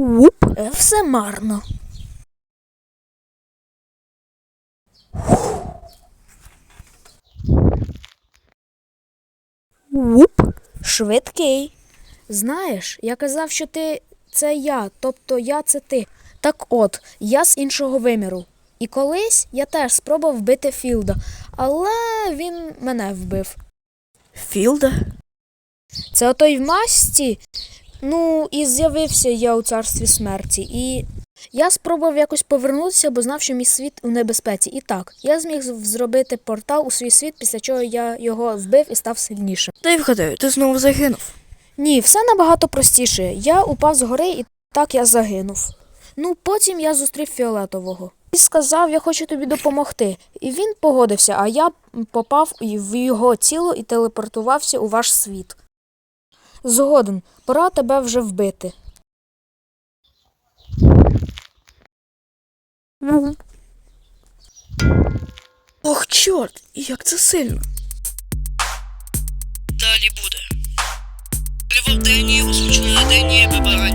Уп, все марно. Уп, швидкий. Знаєш, я казав, що ти це я, тобто я це ти. Так от, я з іншого виміру. І колись я теж спробував вбити Філда, але він мене вбив. Філда? Це отой в масці. Ну, і з'явився я у царстві смерті. І я спробував якось повернутися, бо знав, що мій світ у небезпеці. І так, я зміг зробити портал у свій світ, після чого я його вбив і став сильнішим. Дай вгадаю, ти знову загинув. Ні, все набагато простіше. Я упав з гори і так я загинув. Ну, потім я зустрів фіолетового. І сказав, я хочу тобі допомогти. І він погодився, а я попав в його тіло і телепортувався у ваш світ. Згоден, пора тебе вже вбити. Ох, чорт, як це сильно. Далі буде. Львовдені, освічено на дені, бабарані,